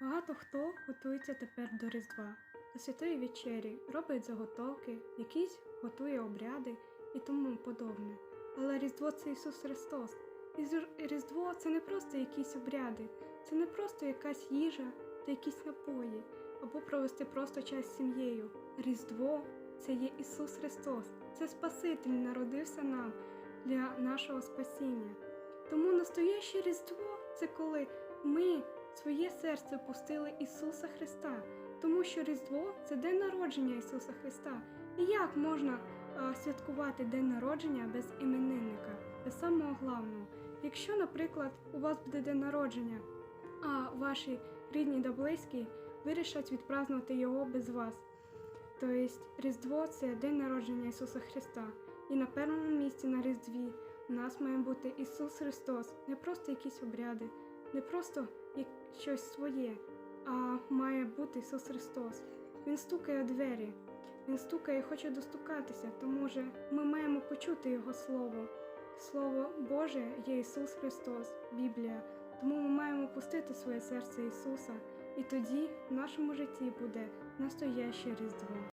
Багато хто готується тепер до Різдва, до святої вечері, робить заготовки, якісь готує обряди і тому подобне. Але Різдво це Ісус Христос. І Різдво це не просто якісь обряди, це не просто якась їжа та якісь напої, або провести просто час з сім'єю. Різдво це є Ісус Христос, це Спаситель народився нам для нашого спасіння. Тому настояще Різдво це коли ми своє серце пустили Ісуса Христа, тому що Різдво це день народження Ісуса Христа. І як можна а, святкувати день народження без іменинника, без самого главного? Якщо, наприклад, у вас буде день народження, а ваші рідні та близькі вирішать відпразнувати його без вас. Тобто Різдво це день народження Ісуса Христа. І на першому місці на Різдві у нас має бути Ісус Христос, не просто якісь обряди, не просто як щось своє, а має бути Ісус Христос. Він стукає у двері, Він стукає і хоче достукатися, тому що ми маємо почути Його Слово. Слово Боже є Ісус Христос, Біблія. Тому ми маємо пустити своє серце Ісуса, і тоді в нашому житті буде настояще Різдво.